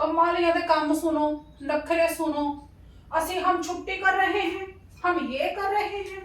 कमालियां दे काम सुनो नखरे सुनो असि हम छुट्टी कर रहे हैं हम ये कर रहे हैं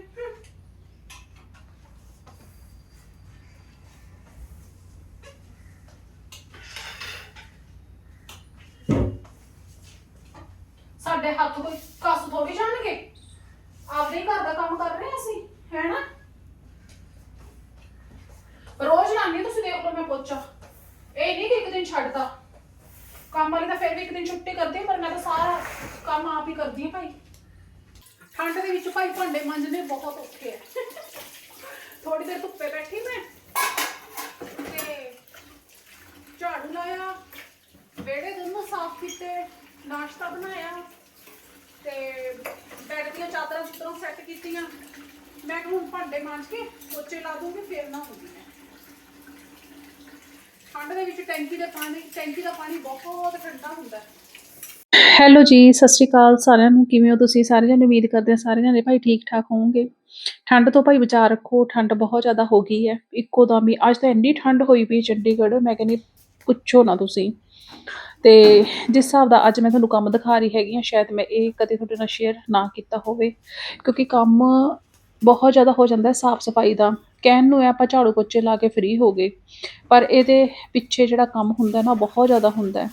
ਦੂੰਗੀ ਫੇਰ ਨਾ ਹੁੰਦੀ ਮੈਂ ਠੰਡ ਦੇ ਵਿੱਚ ਟੈਂਕੀ ਦੇ ਪਾਣੀ, ਟੈਂਕੀ ਦਾ ਪਾਣੀ ਬਹੁਤ ਠੰਡਾ ਹੁੰਦਾ ਹੈ। ਹੈਲੋ ਜੀ, ਸਤਿ ਸ਼੍ਰੀ ਅਕਾਲ ਸਾਰਿਆਂ ਨੂੰ। ਕਿਵੇਂ ਹੋ ਤੁਸੀਂ? ਸਾਰੇ ਜਣੇ ਉਮੀਦ ਕਰਦੇ ਹਾਂ ਸਾਰੇ ਜਣੇ ਭਾਈ ਠੀਕ ਠਾਕ ਹੋਵੋਗੇ। ਠੰਡ ਤੋਂ ਭਾਈ ਬਚਾ ਰੱਖੋ, ਠੰਡ ਬਹੁਤ ਜ਼ਿਆਦਾ ਹੋ ਗਈ ਹੈ। ਇੱਕੋ ਦਮ ਹੀ, ਅੱਜ ਤਾਂ ਇੰਨੀ ਠੰਡ ਹੋਈ ਪਈ ਚੰਡੀਗੜ੍ਹ, ਮੈਂ ਕਹਿੰਦੀ ਪੁੱਛੋ ਨਾ ਤੁਸੀਂ। ਤੇ ਜਿਸ ਹਿਸਾਬ ਦਾ ਅੱਜ ਮੈਂ ਤੁਹਾਨੂੰ ਕੰਮ ਦਿਖਾ ਰਹੀ ਹੈਗੀ ਹਾਂ, ਸ਼ਾਇਦ ਮੈਂ ਇਹ ਕਦੇ ਤੁਹਾਡੇ ਨਾਲ ਸ਼ੇਅਰ ਨਾ ਕੀਤਾ ਹੋਵੇ, ਕਿਉਂਕਿ ਕੰਮ ਬਹੁਤ ਜ਼ਿਆਦਾ ਹੋ ਜਾਂਦਾ ਸਾਫ਼ ਸਫ਼ਾਈ ਦਾ। ਕਹਿਣ ਨੂੰ ਹੈ ਆਪਾਂ ਝਾੜੂ ਪੋਚੇ ਲਾ ਕੇ ਫਰੀ ਹੋ ਗਏ। ਪਰ ਇਹਦੇ ਪਿੱਛੇ ਜਿਹੜਾ ਕੰਮ ਹੁੰਦਾ ਨਾ, ਬਹੁਤ ਜ਼ਿਆਦਾ ਹੁੰਦਾ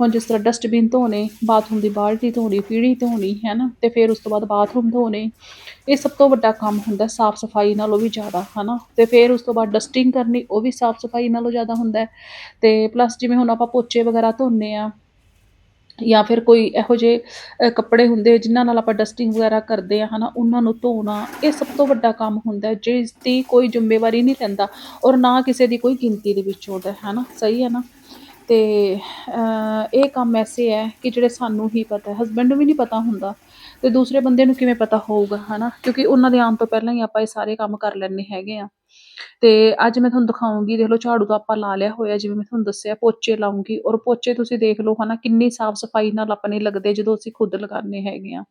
ਹੁਣ ਜਿਸ ਤਰ੍ਹਾਂ ਡਸਟਬਿਨ ਧੋਣੇ ਬਾਥਰੂਮ ਦੀ ਬਾਲਟੀ ਧੋਣੀ ਪੀੜ੍ਹੀ ਧੋਣੀ ਹੈ ਨਾ ਅਤੇ ਫਿਰ ਉਸ ਤੋਂ ਬਾਅਦ ਬਾਥਰੂਮ ਧੋਣੇ, ਇਹ ਸਭ ਤੋਂ ਵੱਡਾ ਕੰਮ ਹੁੰਦਾ ਸਾਫ਼ ਸਫ਼ਾਈ ਨਾਲੋਂ ਵੀ ਜ਼ਿਆਦਾ ਹੈ ਨਾ ਅਤੇ ਫਿਰ ਉਸ ਤੋਂ ਬਾਅਦ ਡਸਟਿੰਗ ਕਰਨੀ, ਉਹ ਵੀ ਸਾਫ਼ ਸਫ਼ਾਈ ਨਾਲੋਂ ਜ਼ਿਆਦਾ ਹੁੰਦਾ ਅਤੇ ਪਲੱਸ ਜਿਵੇਂ ਹੁਣ ਆਪਾਂ ਪੋਚੇ ਵਗੈਰਾ ਧੋਨੇ ਹਾਂ ਜਾਂ ਫਿਰ ਕੋਈ ਇਹੋ ਜਿਹੇ ਕੱਪੜੇ ਹੁੰਦੇ ਜਿਨ੍ਹਾਂ ਨਾਲ ਆਪਾਂ ਡਸਟਿੰਗ ਵਗੈਰਾ ਕਰਦੇ ਹਾਂ ਹੈ ਨਾ ਉਹਨਾਂ ਨੂੰ ਧੋਣਾ, ਇਹ ਸਭ ਤੋਂ ਵੱਡਾ ਕੰਮ ਹੁੰਦਾ ਜਿਸ ਦੀ ਕੋਈ ਜ਼ਿੰਮੇਵਾਰੀ ਨਹੀਂ ਲੈਂਦਾ ਔਰ ਨਾ ਕਿਸੇ ਦੀ ਕੋਈ ਗਿਣਤੀ ਦੇ ਵਿੱਚ ਆਉਂਦਾ ਹੈ ਨਾ ਸਹੀ ਹੈ ਨਾ? ਅਤੇ ਇਹ ਕੰਮ ਐਸੇ ਹੈ ਕਿ ਜਿਹੜੇ ਸਾਨੂੰ ਹੀ ਪਤਾ ਹਸਬੈਂਡ ਨੂੰ ਵੀ ਨਹੀਂ ਪਤਾ ਹੁੰਦਾ ਅਤੇ ਦੂਸਰੇ ਬੰਦੇ ਨੂੰ ਕਿਵੇਂ ਪਤਾ ਹੋਊਗਾ ਹੈ ਨਾ ਕਿਉਂਕਿ ਉਹਨਾਂ ਦੇ ਆਉਣ ਤੋਂ ਪਹਿਲਾਂ ਹੀ ਆਪਾਂ ਇਹ ਸਾਰੇ ਕੰਮ ਕਰ ਲੈਂਦੇ ਹੈਗੇ ਹਾਂ। ਤੇ ਅੱਜ ਮੈਂ ਤੁਹਾਨੂੰ ਦਿਖਾਉਂਗੀ, ਦੇਖ ਲਓ ਝਾੜੂ ਤਾਂ ਆਪਾਂ ਲਾ ਲਿਆ ਹੋਇਆ, ਜਿਵੇਂ ਮੈਂ ਤੁਹਾਨੂੰ ਦੱਸਿਆ ਪੋਚੇ ਲਾਉਂਗੀ ਔਰ ਪੋਚੇ ਤੁਸੀਂ ਦੇਖ ਲਓ ਹਨਾ ਕਿੰਨੀ ਸਾਫ਼ ਸਫ਼ਾਈ ਨਾਲ ਆਪਣੇ ਲੱਗਦੇ ਜਦੋਂ ਅਸੀਂ ਖੁਦ ਲਗਾਉਂਦੇ ਹੈਗੇ ਹਾਂ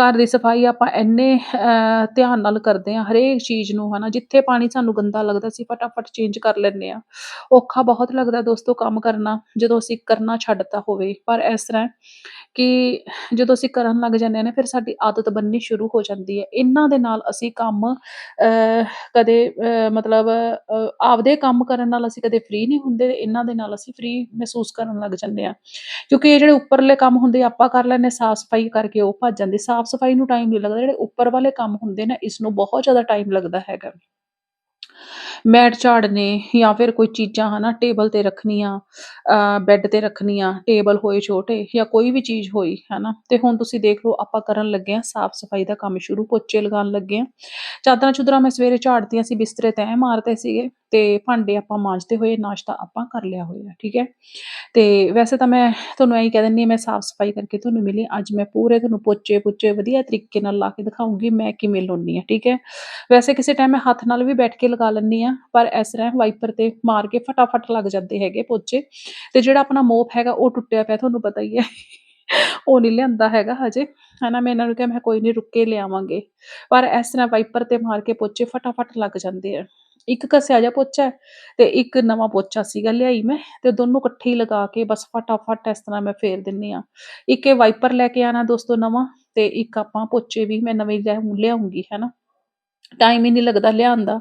ਘਰ ਦੀ ਸਫ਼ਾਈ ਆਪਾਂ ਇੰਨੇ ਅਹ, ਧਿਆਨ ਨਾਲ ਕਰਦੇ ਹਾਂ ਹਰੇਕ ਚੀਜ਼ ਨੂੰ ਹਨਾ ਜਿੱਥੇ ਪਾਣੀ ਸਾਨੂੰ ਗੰਦਾ ਲੱਗਦਾ ਸੀ ਫਟਾਫਟ ਚੇਂਜ ਕਰ ਲੈਂਦੇ ਹਾਂ। ਔਖਾ ਬਹੁਤ ਲੱਗਦਾ ਦੋਸਤੋ ਕੰਮ ਕਰਨਾ ਜਦੋਂ ਅਸੀਂ ਕਰਨਾ ਛੱਡਤਾ ਹੋਵੇ। ਪਰ ਇਸ ਤਰ੍ਹਾਂ ਕਿ ਜਦੋਂ ਅਸੀਂ ਕਰਨ ਲੱਗ ਜਾਂਦੇ ਹਾਂ ਨਾ ਫਿਰ ਸਾਡੀ ਆਦਤ ਬਣਨੀ ਸ਼ੁਰੂ ਹੋ ਜਾਂਦੀ ਹੈ। ਇਹਨਾਂ ਦੇ ਨਾਲ ਅਸੀਂ ਕੰਮ ਅਹ, ਕਦੇ ਮਤਲਬ ਆਪਦੇ ਕੰਮ ਕਰਨ ਨਾਲ ਅਸੀਂ ਕਦੇ ਫ੍ਰੀ ਨਹੀਂ ਹੁੰਦੇ ਇਹਨਾਂ ਦੇ ਨਾਲ ਅਸੀਂ ਫ੍ਰੀ ਮਹਿਸੂਸ ਕਰਨ ਲੱਗ ਜਾਂਦੇ ਹਾਂ। ਕਿਉਂਕਿ ਇਹ ਜਿਹੜੇ ਉੱਪਰਲੇ ਕੰਮ ਹੁੰਦੇ ਆਪਾਂ ਕਰ ਲੈਂਦੇ ਸਾਫ਼ ਸਫ਼ਾਈ ਕਰਕੇ ਉਹ ਭੱਜ ਜਾਂਦੇ ਸਾਫ਼ ਸਫ਼ਾਈ ਨੂੰ ਟਾਈਮ ਨਹੀਂ ਲੱਗਦਾ, ਜਿਹੜੇ ਉੱਪਰ ਵਾਲੇ ਕੰਮ ਹੁੰਦੇ ਨੇ ਇਸ ਨੂੰ ਬਹੁਤ ਜ਼ਿਆਦਾ ਟਾਈਮ ਲੱਗਦਾ ਹੈਗਾ। ਮੈਟ ਝਾੜਨੇ ਜਾਂ ਫਿਰ ਕੋਈ ਚੀਜ਼ਾਂ ਹੈ ਨਾ ਟੇਬਲ ਤੇ ਰੱਖਣੀਆਂ ਬੈੱਡ ਤੇ ਰੱਖਣੀਆਂ, ਟੇਬਲ ਹੋਏ ਛੋਟੇ ਜਾਂ ਕੋਈ ਵੀ ਚੀਜ਼ ਹੋਈ ਹੈ ਨਾ ਅਤੇ ਹੁਣ ਤੁਸੀਂ ਦੇਖ ਲਓ ਆਪਾਂ ਕਰਨ ਲੱਗੇ ਹਾਂ ਸਾਫ਼ ਸਫ਼ਾਈ ਦਾ ਕੰਮ ਸ਼ੁਰੂ, ਪੋਚੇ ਲਗਾਉਣ ਲੱਗੇ ਹਾਂ। ਚਾਦਰਾਂ ਚੁਦਰਾਂ ਮੈਂ ਸਵੇਰੇ ਝਾੜਤੀਆਂ ਸੀ, ਬਿਸਤਰੇ ਤੈਅ ਮਾਰਤੇ ਸੀਗੇ ਅਤੇ ਭਾਂਡੇ ਆਪਾਂ ਮਾਂਜਦੇ ਹੋਏ ਨਾਸ਼ਤਾ ਆਪਾਂ ਕਰ ਲਿਆ ਹੋਇਆ, ਠੀਕ ਹੈ। ਅਤੇ ਵੈਸੇ ਤਾਂ ਮੈਂ ਤੁਹਾਨੂੰ ਐਂ ਕਹਿ ਦਿੰਦੀ ਹਾਂ, ਮੈਂ ਸਾਫ਼ ਸਫ਼ਾਈ ਕਰਕੇ ਤੁਹਾਨੂੰ ਮਿਲੀ, ਅੱਜ ਮੈਂ ਪੂਰੇ ਤੁਹਾਨੂੰ ਪੋਚੇ ਪੁੱਚੇ ਵਧੀਆ ਤਰੀਕੇ ਨਾਲ ਲਾ ਕੇ ਦਿਖਾਉਂਗੀ ਮੈਂ ਕਿਵੇਂ ਲਾਉਂਦੀ ਆ ਠੀਕ ਹੈ। ਵੈਸੇ ਕਿਸੇ ਟਾਈਮ ਮੈਂ ਹੱਥ ਨਾਲ ਵੀ ਬੈਠ ਕੇ ਲਗਾ ਲੈਂਦੀ ਆ ਪਰ ਇਸ ਤਰ੍ਹਾਂ ਵਾਈਪਰ ਤੇ ਮਾਰ ਕੇ ਫਟਾਫਟ ਲੱਗ ਜਾਂਦੇ ਹੈਗੇ ਪੋਚੇ। ਤੇ ਜਿਹੜਾ ਆਪਣਾ ਮੋਪ ਹੈਗਾ, ਉਹ ਟੁੱਟਿਆ ਪਿਆ, ਤੁਹਾਨੂੰ ਪਤਾ ਹੀ ਹੈ। ਉਹ ਨਹੀਂ ਲਿਆਂਦਾ ਹੈਗਾ ਹਜੇ। ਹਨਾ, ਮੈਂ ਇਹਨਾਂ ਨੂੰ ਕਿਹਾ, ਮੈਂ ਕੋਈ ਨਹੀਂ, ਰੁੱਕ ਕੇ ਲਿਆਵਾਂਗੇ। ਪਰ ਇਸ ਤਰ੍ਹਾਂ ਵਾਈਪਰ ਤੇ ਮਾਰ ਕੇ ਪੋਚੇ ਫਟਾਫਟ ਲੱਗ ਜਾਂਦੇ ਆ। ਇੱਕ ਘਸਿਆ ਜਿਹਾ ਪੋਚਾ ਤੇ ਇੱਕ ਨਵਾਂ ਪੋਚਾ ਸੀਗਾ ਲਿਆਈ ਮੈਂ ਤੇ ਦੋਨੋਂ ਇਕੱਠੇ ਹੀ ਲਗਾ ਕੇ ਬਸ ਫਟਾਫਟ ਇਸ ਤਰ੍ਹਾਂ ਮੈਂ ਫੇਰ ਦਿੰਨੀ ਆ ਇੱਕ ਇਹ ਵਾਈਪਰ ਲੈ ਕੇ ਆਣਾ ਦੋਸਤੋ ਨਵਾਂ ਤੇ ਇੱਕ ਆਪਾਂ ਪੋਚੇ ਵੀ ਮੈਂ ਨਵੇਂ ਲਿਆ- ਲਿਆਉਂਗੀ, ਹੈਨਾ। ਟਾਈਮ ਹੀ ਨਹੀਂ ਲੱਗਦਾ ਲਿਆਉਣ ਦਾ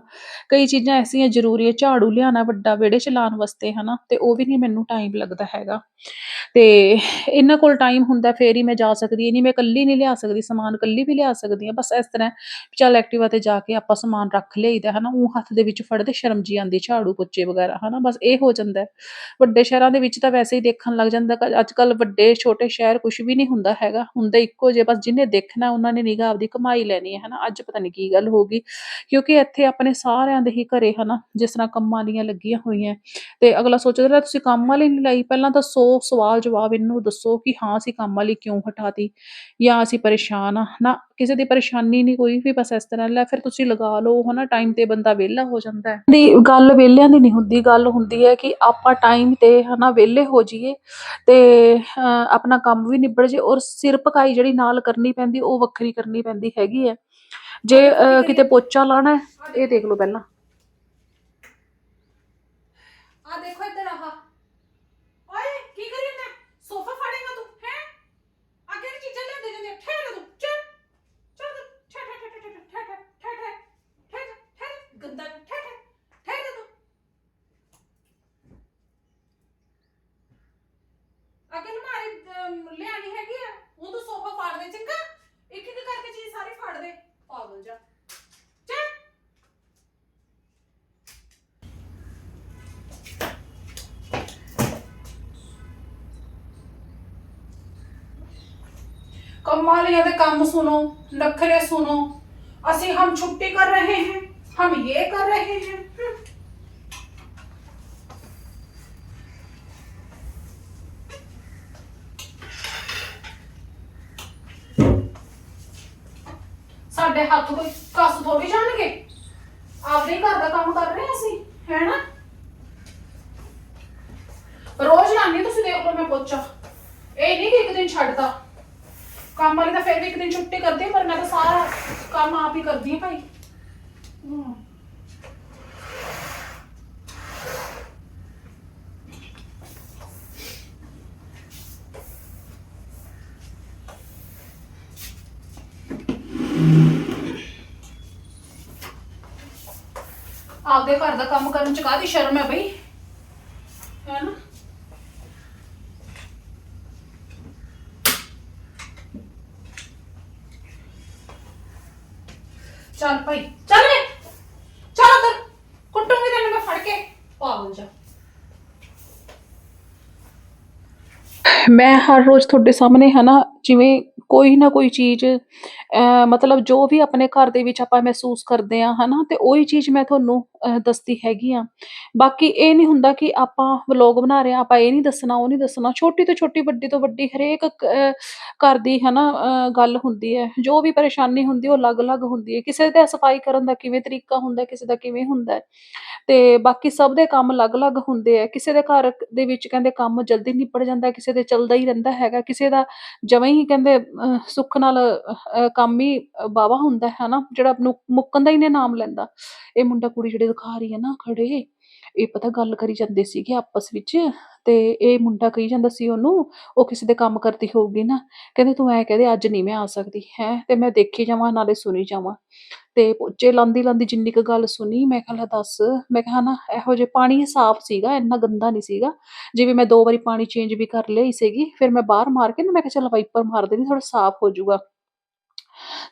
ਕਈ ਚੀਜ਼ਾਂ ਐਸੀਆਂ ਜ਼ਰੂਰੀ ਹੈ, ਝਾੜੂ ਲਿਆਉਣਾ ਵੱਡਾ, ਵਿਹੜੇ ਚ ਲਾਉਣ ਵਾਸਤੇ, ਹਨਾ, ਤੇ ਉਹ ਵੀ ਨਹੀਂ ਮੈਨੂੰ ਟਾਈਮ ਲੱਗਦਾ ਹੈਗਾ। ਤੇ ਇਹਨਾਂ ਕੋਲ ਟਾਈਮ ਹੁੰਦਾ, ਫੇਰ ਹੀ ਮੈਂ ਜਾ ਸਕਦੀ ਨਹੀਂ ਮੈਂ ਇਕੱਲੀ ਨਹੀਂ ਲਿਆ ਸਕਦੀ, ਸਮਾਨ ਇਕੱਲੀ ਵੀ ਲਿਆ ਸਕਦੀ ਹਾਂ, ਬਸ ਇਸ ਤਰ੍ਹਾਂ ਚੱਲ ਐਕਟਿਵਾ ਤੇ ਜਾ ਕੇ ਆਪਾਂ ਸਮਾਨ ਰੱਖ ਲਈਦਾ, ਹਨਾ ਉਹ ਹੱਥ ਦੇ ਵਿੱਚ ਫੜਦੇ, ਸ਼ਰਮ ਜੀ ਆਉਂਦੀ, ਝਾੜੂ ਪੋਚੇ ਵਗੈਰਾ, ਹਨਾ, ਬਸ ਇਹ ਹੋ ਜਾਂਦਾ ਵੱਡੇ ਸ਼ਹਿਰਾਂ ਦੇ ਵਿੱਚ ਤਾਂ ਵੈਸੇ ਹੀ ਦੇਖਣ ਲੱਗ ਜਾਂਦਾ ਅੱਜ ਕੱਲ ਵੱਡੇ, ਛੋਟੇ ਸ਼ਹਿਰ ਕੁਝ ਵੀ ਨਹੀਂ ਹੁੰਦਾ ਹੈਗਾ, ਹੁੰਦਾ ਇੱਕੋ ਜਿਹੇ, ਬਸ ਜਿਹਨੇ ਦੇਖਣਾ, ਉਹਨਾਂ ਨੇ ਨਿਗਾਹ ਆਪਦੀ ਕਮਾਈ ਲੈਣੀ ਹੈ, ਹਨਾ, ਅੱਜ ਪਤਾ ਨਹੀਂ ਕੀ ਗੱਲ ਹੋ ਗਈ ਕਿਉਂਕਿ ਇੱਥੇ ਆਪਣੇ ਸਾਰਿਆਂ ਦੇ ਹੀ ਘਰੇ ਹਨਾ ਜਿਸ ਤਰ੍ਹਾਂ ਕੰਮਾਂ ਦੀਆਂ ਲੱਗੀਆਂ ਹੋਈਆਂ। ਤੇ ਅਗਲਾ ਸੋਚਦਾ ਲੈ ਤੁਸੀਂ ਕੰਮ ਵਾਲੀ ਨਹੀਂ ਲਾਈ ਪਹਿਲਾਂ ਤਾਂ 100 ਸਵਾਲ ਜਵਾਬ ਇਹਨੂੰ ਦੱਸੋ ਕਿ ਹਾਂ ਅਸੀਂ ਕੰਮ ਵਾਲੀ ਕਿਉਂ ਹਟਾਤੀ? ਜਾਂ ਅਸੀਂ ਪਰੇਸ਼ਾਨ ਆ? ਨਾ ਕਿਸੇ ਦੀ ਪਰੇਸ਼ਾਨੀ ਨਹੀਂ ਕੋਈ ਵੀ ਬਸ ਇਸ ਤਰ੍ਹਾਂ ਲੈ ਫਿਰ ਤੁਸੀਂ ਲਗਾ ਲਓ ਹਨਾ ਟਾਈਮ ਤੇ ਬੰਦਾ ਵਿਹਲਾ ਹੋ ਜਾਂਦਾ ਹੈ। ਦੀ ਗੱਲ ਵਿਹਲਿਆਂ ਦੀ ਨਹੀਂ ਹੁੰਦੀ ਗੱਲ ਹੁੰਦੀ ਹੈ ਕਿ ਆਪਾਂ ਟਾਈਮ ਤੇ ਹਨਾ ਵਿਹਲੇ ਹੋ ਜਾਈਏ ਤੇ ਅਹ, ਆਪਣਾ ਕੰਮ ਵੀ ਨਿਬੜ ਜੇ ਔਰ ਸਿਰ ਪਕਾਈ ਜਿਹੜੀ ਨਾਲ ਕਰਨੀ ਪੈਂਦੀ ਉਹ ਵੱਖਰੀ ਕਰਨੀ ਪੈਂਦੀ ਹੈਗੀ ਹੈ। ਜੇ ਕਿਤੇ ਪੋਚਾ ਲਾਣਾ ਇਹ ਦੇਖ ਲਓ ਪਹਿਲਾਂ। ਆ ਦੇਖੋ ਇੱਧਰ ਆਹ ਓਏ ਕੀ ਕਰੀ ਨਾ ਕੰਮਾਂ ਵਾਲੀਆਂ ਦੇ ਕੰਮ ਸੁਣੋ ਨਖਰੇ ਸੁਣੋ ਅਸੀਂ ਹਮ ਛੁੱਟੀ ਕਰ ਰਹੇ हैं हम ये कर रहे हैं हम्म। ਸਾਡੇ ਹੱਥ ਕੋਈ ਕੱਸ ਥੋੜੀ ਜਾਣਗੇ ਆਪਦੇ ਹੀ ਘਰ ਦਾ ਕੰਮ ਕਰ ਰਹੇ ਹਾਂ ਅਸੀਂ ਹੈ ਨਾ ਰੋਜ਼ ਲਾਉਂਦੀ ਤੁਸੀਂ ਦੇਖ ਲਓ ਮੈਂ ਪੋਚਾ ਇਹ ਨਹੀਂ ਕਿ ਇੱਕ ਦਿਨ ਛੱਡਦਾ ਕੰਮ ਵਾਲੀ ਤਾਂ ਫਿਰ ਵੀ ਇੱਕ ਦਿਨ ਛੁੱਟੀ ਕਰਦੀ ਹੈ ਪਰ ਮੈਂ ਤਾਂ ਸਾਰਾ ਕੰਮ ਆਪ ਹੀ ਕਰਦੀ ਹਾਂ ਭਾਈ ਹਮ। ਆਪਦੇ ਘਰ ਦਾ ਕੰਮ ਕਰਨ ਚ ਕਾਹਦੀ ਸ਼ਰਮ ਹੈ ਬਈ ਹੈ ਨਾ ਚੱਲ ਭਾਈ, ਚੱਲ ਵੇ। ਚੱਲ ਉਧਰ। ਕੁੱਟੂਗੀ ਤੈਨੂੰ ਮੈਂ ਫੜ ਕੇ। ਪਾਗਲ ਜਾ। ਮੈਂ ਹਰ ਰੋਜ਼ ਤੁਹਾਡੇ ਸਾਹਮਣੇ ਹਨਾ, ਜਿਵੇਂ ਕੋਈ ਨਾ ਕੋਈ ਚੀਜ਼ ਮਤਲਬ ਜੋ ਵੀ ਆਪਣੇ ਘਰ ਦੇ ਵਿੱਚ ਆਪਾਂ ਮਹਿਸੂਸ ਕਰਦੇ ਹਾਂ ਹੈ ਨਾ ਅਤੇ ਉਹੀ ਚੀਜ਼ ਮੈਂ ਤੁਹਾਨੂੰ, ਅਹ ਦੱਸਦੀ ਹੈਗੀ ਹਾਂ। ਬਾਕੀ ਇਹ ਨਹੀਂ ਹੁੰਦਾ ਕਿ ਆਪਾਂ ਵਲੋਗ ਬਣਾ ਰਹੇ ਹਾਂ, ਆਪਾਂ ਇਹ ਨਹੀਂ ਦੱਸਣਾ, ਉਹ ਨਹੀਂ ਦੱਸਣਾ। ਛੋਟੀ ਤੋਂ ਛੋਟੀ, ਵੱਡੀ ਤੋਂ ਵੱਡੀ ਹਰੇਕ ਕ- ਅਹ ਘਰ ਦੀ, ਹਨਾ, ਅਹ ਗੱਲ ਹੁੰਦੀ ਹੈ। ਜੋ ਵੀ ਪਰੇਸ਼ਾਨੀ ਹੁੰਦੀ, ਉਹ ਅਲੱਗ-ਅਲੱਗ ਹੁੰਦੀ ਹੈ। ਕਿਸੇ ਦਾ ਸਫ਼ਾਈ ਕਰਨ ਦਾ ਕਿਵੇਂ ਤਰੀਕਾ ਹੁੰਦਾ, ਕਿਸੇ ਦਾ ਕਿਵੇਂ ਹੁੰਦਾ ਹੈ। ਤੇ ਬਾਕੀ ਸਭ ਦੇ ਕੰਮ ਅਲੱਗ-ਅਲੱਗ ਹੁੰਦੇ ਆ। ਕਿਸੇ ਦੇ ਘਰ ਦੇ ਵਿੱਚ ਕਹਿੰਦੇ ਕੰਮ ਜਲਦੀ ਨਿਪਟ ਜਾਂਦਾ ਕਿਸੇ ਦੇ ਚੱਲਦਾ ਹੀ ਰਹਿੰਦਾ ਹੈਗਾ। ਕਿਸੇ ਦਾ ਜਵੇਂ ਹੀ ਕਹਿੰਦੇ ਅਹ, ਸੁੱਖ ਨਾਲ ਅਹ, ਕੰਮ ਹੀ ਵਾਹਵਾ ਹੁੰਦਾ ਹੈ ਨਾ ਜਿਹੜਾ ਨੂੰ ਮੁੱਕਣ ਦਾ ਹੀ ਨੇ ਨਾਮ ਲੈਂਦਾ। ਇਹ ਮੁੰਡਾ ਕੁੜੀ ਜਿਹੜੇ ਦਿਖਾ ਰਹੀ ਹੈ ਨਾ ਖੜੇ। ਇਹ ਪਤਾ ਗੱਲ ਕਰੀ ਜਾਂਦੇ ਸੀਗੇ ਆਪਸ ਵਿੱਚ ਤੇ ਇਹ ਮੁੰਡਾ ਕਹੀ ਜਾਂਦਾ ਸੀ ਉਹਨੂੰ, ਉਹ ਕਿਸੇ ਦੇ ਕੰਮ ਕਰਦੀ ਹੋਊਗੀ ਨਾ। ਕਹਿੰਦੇ, ਤੂੰ ਐ ਕਹਦੇ ਅੱਜ ਨਹੀਂ ਮੈਂ ਆ ਸਕਦੀ, ਹੈ? ਤੇ ਮੈਂ ਦੇਖੀ ਜਾਵਾਂ, ਨਾਲੇ ਸੁਣੀ ਜਾਵਾਂ। ਤੇ ਪੋਚੇ ਲਾਂਦੀ ਲਾਂਦੀ ਜਿੰਨੀ ਕੁ ਗੱਲ ਸੁਣੀ, ਮੈਂ ਕਿਹਾ, ਲੈ ਦੱਸ। ਮੈਂ ਕਿਹਾ, ਨਾ, ਇਹੋ ਜਿਹੇ ਪਾਣੀ ਸਾਫ਼ ਸੀਗਾ, ਇੰਨਾ ਗੰਦਾ ਨਹੀਂ ਸੀਗਾ। ਜਿਵੇਂ ਮੈਂ ਦੋ ਵਾਰੀ ਪਾਣੀ ਚੇਂਜ ਵੀ ਕਰ ਲਿਆ ਹੀ ਸੀਗੀ, ਫਿਰ ਮੈਂ ਬਾਹਰ ਮਾਰ ਕੇ ਨਾ, ਮੈਂ ਕਿਹਾ, ਚੱਲ ਵਾਈਪਰ ਮਾਰ ਦੇਣੀ ਥੋੜਾ ਸਾਫ਼ ਹੋ ਜਾਊਗਾ।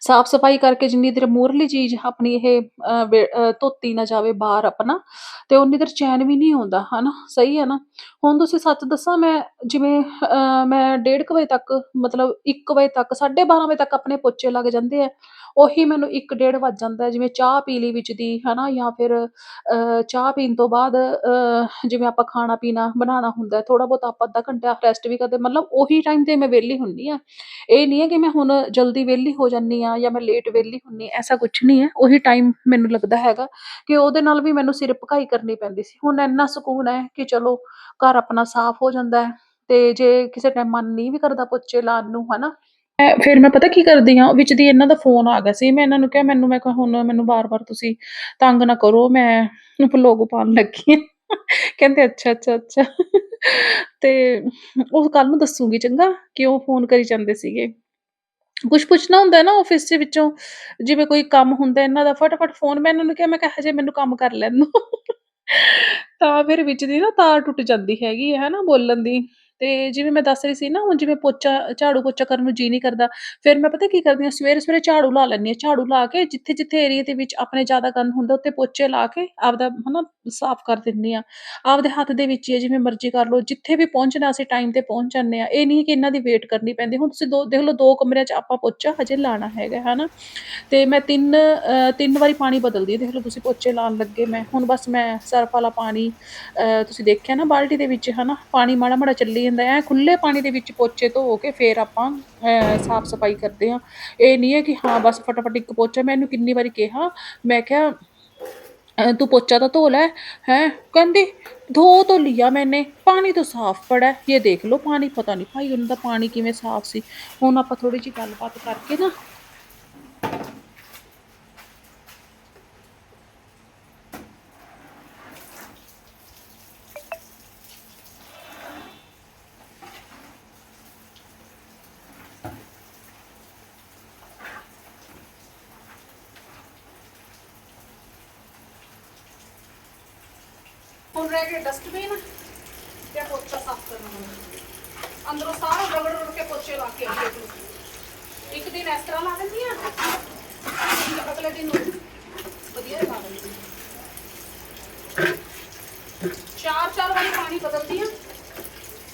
ਸਾਫ਼ ਸਫ਼ਾਈ ਕਰਕੇ ਜਿੰਨੀ ਦੇਰ ਮੂਹਰਲੀ ਚੀਜ਼ ਆਪਣੀ ਇਹ ਅਹ, ਵੇ- ਅਹ, ਧੋਤੀ ਨਾ ਜਾਵੇ ਬਾਹਰ ਆਪਣਾ ਤੇ ਉਨੀ ਦੇਰ ਚੈਨ ਵੀ ਨਹੀਂ ਆਉਂਦਾ ਹਨਾ? ਸਹੀ ਹੈ ਨਾ? ਹੁਣ ਤੁਸੀਂ ਸੱਚ ਦੱਸਾਂ ਮੈਂ ਜਿਵੇਂ ਅਹ, ਮੈਂ 1:30 ਵਜੇ ਤੱਕ ਮਤਲਬ 1 ਵਜੇ ਤੱਕ 12:30 ਵਜੇ ਤੱਕ ਆਪਣੇ ਪੋਚੇ ਲੱਗ ਜਾਂਦੇ ਆ। ਉਹੀ ਮੈਨੂੰ 1:30 ਵੱਜ ਜਾਂਦਾ ਜਿਵੇਂ ਚਾਹ ਪੀ ਲਈ ਵਿੱਚ ਦੀ ਹੈ ਨਾ ਜਾਂ ਫਿਰ ਚਾਹ ਪੀਣ ਤੋਂ ਬਾਅਦ ਜਿਵੇਂ ਆਪਾਂ ਖਾਣਾ ਪੀਣਾ ਬਣਾਉਣਾ ਹੁੰਦਾ ਥੋੜ੍ਹਾ ਬਹੁਤ ਆਪਾਂ ਅੱਧਾ ਘੰਟਾ ਰੈਸਟ ਵੀ ਕਰਦੇ, ਮਤਲਬ ਉਹੀ ਟਾਈਮ ਤੇ ਮੈਂ ਵਿਹਲੀ ਹੁੰਦੀ ਹਾਂ। ਇਹ ਨਹੀਂ ਹੈ ਕਿ ਮੈਂ ਹੁਣ ਜਲਦੀ ਵਿਹਲੀ ਹੋ ਜਾਂਦੀ ਹਾਂ ਜਾਂ ਮੈਂ ਲੇਟ ਵਿਹਲੀ ਹੁੰਦੀ ਐਸਾ ਕੁਛ ਨਹੀਂ ਹੈ, ਉਹੀ ਟਾਈਮ ਮੈਨੂੰ ਲੱਗਦਾ ਹੈਗਾ ਕਿ ਉਹਦੇ ਨਾਲ ਵੀ ਮੈਨੂੰ ਸਿਰ ਭਕਾਈ ਕਰਨੀ ਪੈਂਦੀ ਸੀ। ਹੁਣ ਇੰਨਾ ਸਕੂਨ ਹੈ ਕਿ ਚਲੋ ਘਰ ਆਪਣਾ ਸਾਫ਼ ਹੋ ਜਾਂਦਾ ਅਤੇ ਜੇ ਕਿਸੇ ਟਾਈਮ ਮਨ ਨਹੀਂ ਵੀ ਕਰਦਾ ਪੋਚੇ ਲਾਉਣ ਨੂੰ ਹੈ ਨਾ ਫਿਰ ਮੈਂ ਪਤਾ ਕੀ ਕਰਦੀ ਆ ਵਿੱਚ ਦੀ ਇਹਨਾਂ ਦਾ ਫੋਨ ਆ ਗਿਆ ਸੀ, ਮੈਂ ਇਹਨਾਂ ਨੂੰ ਕਿਹਾ, ਮੈਨੂੰ, ਮੈਂ ਕਿਹਾ, ਹੁਣ ਮੈਨੂੰ ਬਾਰ-ਬਾਰ ਤੁਸੀਂ ਤੰਗ ਨਾ ਕਰੋ, ਮੈਂ ਵਲੋਗ ਪਾਉਣ ਲੱਗੀ ਹਾਂ। ਕਹਿੰਦੇ, ਅੱਛਾ ਅੱਛਾ ਅੱਛਾ। ਤੇ ਉਹ ਕੱਲ ਨੂੰ ਦੱਸੂਗੀ, ਚੰਗਾ ਕਿਉਂ ਫੋਨ ਕਰੀ ਜਾਂਦੇ ਸੀਗੇ। ਕੁਛ ਪੁੱਛਣਾ ਹੁੰਦਾ ਹੈ ਨਾ ਆਫਿਸ ਦੇ ਵਿੱਚੋਂ, ਜਿਵੇਂ ਕੋਈ ਕੰਮ ਹੁੰਦਾ ਇਹਨਾਂ ਦਾ, ਫਟਾਫਟ ਫੋਨ ਮੈਂ ਇਹਨਾਂ ਨੂੰ ਕਿਹਾ, ਮੈਂ ਕਿਹਾ, ਹਜੇ ਮੈਨੂੰ ਕੰਮ ਕਰ ਲੈਣ ਦਿਓ ਤਾਂ ਫਿਰ ਵਿੱਚ ਦੀ ਨਾ ਤਾਰ ਟੁੱਟ ਜਾਂਦੀ ਹੈਗੀ ਹੈ ਨਾ ਬੋਲਣ ਦੀ। ਤੇ ਜਿਵੇਂ ਮੈਂ ਦੱਸ ਰਹੀ ਸੀ ਨਾ ਹੁਣ ਜਿਵੇਂ ਪੋਚਾ ਝਾੜੂ ਪੋਚਾ ਕਰਨ ਨੂੰ ਜੀ ਨਹੀਂ ਕਰਦਾ ਫਿਰ ਮੈਂ ਪਤਾ ਕੀ ਕਰਦੀ ਹਾਂ ਸਵੇਰੇ ਸਵੇਰੇ ਝਾੜੂ ਲਾ ਲੈਂਦੀ ਹਾਂ ਝਾੜੂ ਲਾ ਕੇ ਜਿੱਥੇ ਜਿੱਥੇ ਏਰੀਆ ਦੇ ਵਿੱਚ ਆਪਣੇ ਜ਼ਿਆਦਾ ਗੰਦ ਹੁੰਦਾ ਉੱਥੇ ਪੋਚੇ ਲਾ ਕੇ ਆਪਦਾ ਹਨਾ ਸਾਫ਼ ਕਰ ਦਿੰਦੀ ਹਾਂ। ਆਪਦੇ ਹੱਥ ਦੇ ਵਿੱਚ ਹੀ ਹੈ ਜਿਵੇਂ ਮਰਜ਼ੀ ਕਰ ਲਓ ਜਿੱਥੇ ਵੀ ਪਹੁੰਚਣਾ ਅਸੀਂ ਟਾਈਮ ਤੇ ਪਹੁੰਚ ਜਾਂਦੇ ਹਾਂ। ਇਹ ਨਹੀਂ ਕਿ ਇਹਨਾਂ ਦੀ ਵੇਟ ਕਰਨੀ ਪੈਂਦੀ। ਹੁਣ ਤੁਸੀਂ ਦੋ ਦੇਖ ਲਓ ਦੋ ਕਮਰਿਆਂ 'ਚ ਆਪਾਂ ਪੋਚਾ ਹਜੇ ਲਾਣਾ ਹੈਗਾ ਹਨਾ। ਤੇ ਮੈਂ ਤਿੰਨ ਅ, ਤਿੰਨ ਵਾਰੀ ਪਾਣੀ ਬਦਲਦੀ ਹਾਂ। ਦੇਖ ਲਓ ਤੁਸੀਂ ਪੋਚੇ ਲਾਉਣ ਲੱਗੇ ਮੈਂ। ਹੁਣ ਬਸ ਮੈਂ ਸਰਫ ਵਾਲਾ ਪਾਣੀ ਅ, ਤੁਸੀਂ ਦੇਖਿਆ ਨਾ ਬਾਲਟੀ ਦੇ ਵਿੱਚ ਹਨਾ ਪਾਣੀ ਮਾੜਾ ਮਾੜਾ ਚੱਲੀ ਜਾਂਦਾ ਐ ਖੁੱਲੇ ਪਾਣੀ ਦੇ ਵਿੱਚ ਪੋਚੇ ਧੋ ਕੇ ਫਿਰ ਆਪਾਂ ਸਾਫ਼ ਸਫ਼ਾਈ ਕਰਦੇ ਹਾਂ। ਇਹ ਨਹੀਂ ਹੈ ਕਿ ਹਾਂ, ਬਸ ਫਟਾਫਟ ਇੱਕ ਪੋਚਾ, ਮੈਂ ਇਹਨੂੰ ਕਿੰਨੀ ਵਾਰੀ ਕਿਹਾ, ਮੈਂ ਕਿਹਾ ਤੂੰ ਪੋਚਾ ਤਾਂ ਧੋ ਲੈ, ਹੈ? ਕਹਿੰਦੀ, ਧੋ ਤੋਂ ਲਿਆ ਮੈਨੇ, ਪਾਣੀ ਤੋਂ ਸਾਫ਼ ਪੜਾ ਇਹ ਦੇਖ ਲਓ, ਪਾਣੀ ਪਤਾ ਨਹੀਂ, ਭਾਈ ਉਹਨਾਂ ਦਾ ਪਾਣੀ ਕਿਵੇਂ ਸਾਫ਼ ਸੀ? ਹੁਣ ਆਪਾਂ ਥੋੜੀ ਜਿਹੀ ਗੱਲਬਾਤ ਕਰਕੇ ਨਾ ਚਾਰ ਚਾਰ ਵਾਰੀ ਪਾਣੀ ਬਦਲਦੀ ਆ,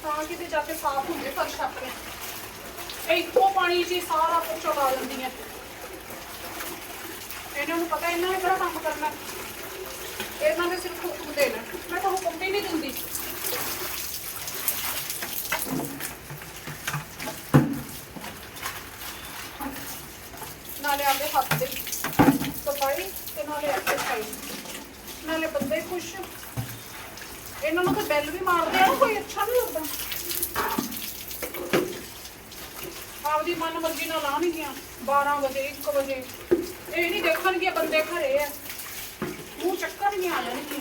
ਤਾਂ ਕਿਤੇ ਜਾ ਕੇ ਸਾਫ਼ ਹੁੰਦੇ ਫਰਸ਼ ਆਪਣੇ ਇੱਕੋ ਪਾਣੀ 'ਚ ਸਾਰਾ ਕੁਝ ਉਡਾ ਦਿੰਦੀਆਂ ਇਹਨਾਂ ਨੂੰ ਪਤਾ ਇਹਨਾਂ ਨੇ ਕਿਹੜਾ ਕੰਮ ਕਰਨਾ। ਇਹਨਾਂ ਨੇ ਸਿਰਫ ਹੁਕਮ ਦੇਣਾ। ਮੈਂ ਤਾਂ ਹੁਕਮ ਵੀ ਨਹੀਂ ਦਿੰਦੀ। ਨਾਲੇ ਆਪਦੇ ਹੱਥ ਦੇ ਸਫ਼ਾਈ ਤੇ ਨਾਲੇ ਐਕਸਰਸਾਈਜ਼ ਨਾਲੇ ਬੰਦੇ ਖੁਸ਼। ਇਹਨਾਂ ਨੂੰ ਤਾਂ ਬੈਲ ਵੀ ਮਾਰਦੇ ਆ ਕੋਈ ਅੱਛਾ ਨਹੀਂ ਲੱਗਦਾ ਆਪਦੀ ਮਨ ਮਰਜ਼ੀ ਨਾਲ ਲਾਉਣਗੀਆਂ 12 ਵਜੇ 1 ਵਜੇ ਇਹ ਨਹੀਂ ਦੇਖਣਗੇ ਬੰਦੇ ਘਰੇ ਆ ਮੂੰਹ ਚੱਕਰ ਨਹੀਂ ਆ ਜਾਣਗੇ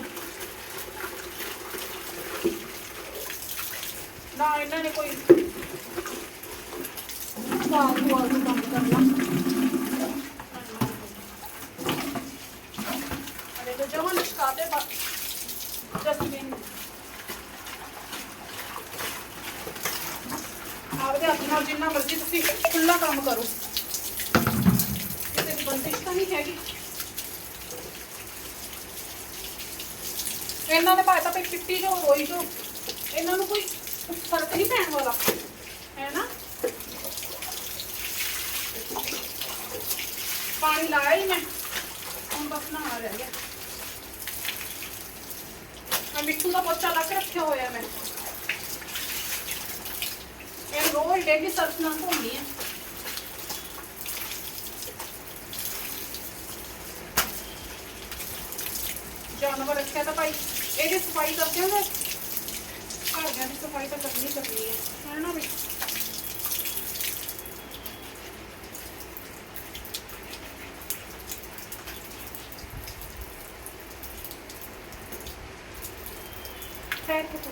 ਨਾ ਇਹਨਾਂ ਨੇ ਕੋਈ ਸਾਫ ਵਾਲ ਕੰਮ ਕਰਨਾ ਅਰੇ ਤਾਂ ਜਮਨ ਲਿਖਾਤੇ ਬਸ ਜਸਟ ਬਿਨ ਆਪਦੇ ਹੱਥ ਨਾਲ, ਜਿੰਨਾ ਮਰਜ਼ੀ ਤੁਸੀਂ ਖੁੱਲਾ ਕੰਮ ਕਰੋ। ਕਿਸੇ ਬੰਦਿਸ਼ ਤਾਂ ਨਹੀਂ ਹੈਗੀ। ਇਹਨਾਂ ਦੇ ਭਾਵੇਂ ਤਾਂ ਕੋਈ ਪਿੱਟੀ ਜੋ, ਰੋਈ ਜੋ, ਇਹਨਾਂ ਨੂੰ ਕੋਈ ਫ਼ਰਕ ਨਹੀਂ ਪੈਣ ਵਾਲਾ ਹੈ ਨਾ ਪਾਣੀ ਲਾਇਆ ਹੀ ਮੈਂ ਹੁਣ ਬਸ ਨਹਾ ਰਹਿ ਗਿਆ ਆ ਮਿੱਠੂ ਦਾ ਪੋਚਾ ਲਾ ਕੇ ਰੱਖਿਆ ਹੋਇਆ ਮੈਂ ਇਹ ਰੋਜ਼ ਡੇਲੀ ਸਰਫ ਨਾਲ ਧੋਣੀ ਹੈ ਜਾਨਵਰ ਰੱਖਿਆ ਤਾਂ ਭਾਈ, ਇਹਦੀ ਸਫ਼ਾਈ ਕਰਦੇ ਹੋ ਘਰਦਿਆਂ ਦੀ ਸਫ਼ਾਈ ਤਾਂ ਕਰਨੀ ਕਰਨੀ ਹੈ ਹੈ ਨਾ ਵੀ? ਖੈਰ ਕਿਤੇ